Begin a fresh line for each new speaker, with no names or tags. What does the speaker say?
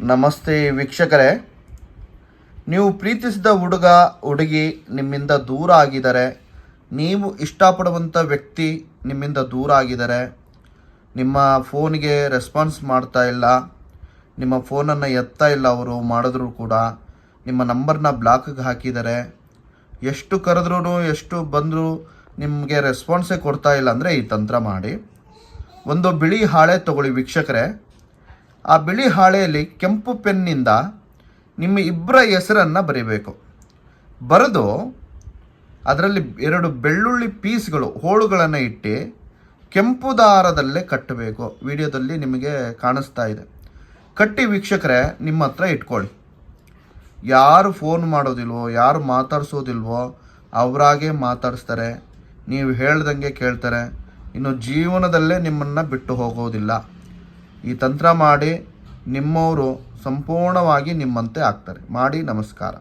ನಮಸ್ತೆ ವೀಕ್ಷಕರೇ. ನೀವು ಪ್ರೀತಿಸಿದ ಹುಡುಗ, ಹುಡುಗಿ ನಿಮ್ಮಿಂದ ದೂರ ಆಗಿದ್ದಾರೆ. ನೀವು ಇಷ್ಟಪಡುವಂಥ ವ್ಯಕ್ತಿ ನಿಮ್ಮಿಂದ ದೂರ ಆಗಿದ್ದಾರೆ. ನಿಮ್ಮ ಫೋನ್ಗೆ ರೆಸ್ಪಾನ್ಸ್ ಮಾಡ್ತಾ ಇಲ್ಲ. ನಿಮ್ಮ ಫೋನನ್ನು ಎತ್ತಾ ಇಲ್ಲ ಅವರು, ಮಾಡಿದ್ರು ಕೂಡ. ನಿಮ್ಮ ನಂಬರ್ನ ಬ್ಲಾಕ್ಗೆ ಹಾಕಿದ್ದಾರೆ. ಎಷ್ಟು ಕರೆದ್ರೂ ಎಷ್ಟು ಬಂದರೂ ನಿಮಗೆ ರೆಸ್ಪಾನ್ಸೇ ಕೊಡ್ತಾ ಇಲ್ಲ ಅಂದರೆ ಈ ತಂತ್ರ ಮಾಡಿ. ಒಂದು ಬಿಳಿ ಹಾಳೆ ತಗೊಳ್ಳಿ ವೀಕ್ಷಕರೇ. ಆ ಬಿಳಿ ಹಾಳೆಯಲ್ಲಿ ಕೆಂಪು ಪೆನ್ನಿಂದ ನಿಮ್ಮ ಇಬ್ಬರ ಹೆಸರನ್ನು ಬರೀಬೇಕು. ಬರೆದು ಅದರಲ್ಲಿ ಎರಡು ಬೆಳ್ಳುಳ್ಳಿ ಪೀಸ್ಗಳು, ಹೋಳುಗಳನ್ನು ಇಟ್ಟು ಕೆಂಪು ದಾರದಲ್ಲೇ ಕಟ್ಟಬೇಕು. ವಿಡಿಯೋದಲ್ಲಿ ನಿಮಗೆ ಕಾಣಿಸ್ತಾ ಇದೆ. ಕಟ್ಟಿ ವೀಕ್ಷಕರೇ, ನಿಮ್ಮ ಹತ್ರ ಇಟ್ಕೊಳ್ಳಿ. ಯಾರು ಫೋನ್ ಮಾಡೋದಿಲ್ವೋ, ಯಾರು ಮಾತಾಡ್ಸೋದಿಲ್ವೋ, ಅವರಾಗೆ ಮಾತಾಡಿಸ್ತಾರೆ. ನೀವು ಹೇಳ್ದಂಗೆ ಕೇಳ್ತಾರೆ. ಇನ್ನು ಜೀವನದಲ್ಲೇ ನಿಮ್ಮನ್ನು ಬಿಟ್ಟು ಹೋಗೋದಿಲ್ಲ. ಈ ತಂತ್ರ ಮಾಡಿ ನಿಮ್ಮವರು ಸಂಪೂರ್ಣವಾಗಿ ನಿಮ್ಮಂತೆ ಆಗ್ತಾರೆ. ಮಾಡಿ ನಮಸ್ಕಾರ.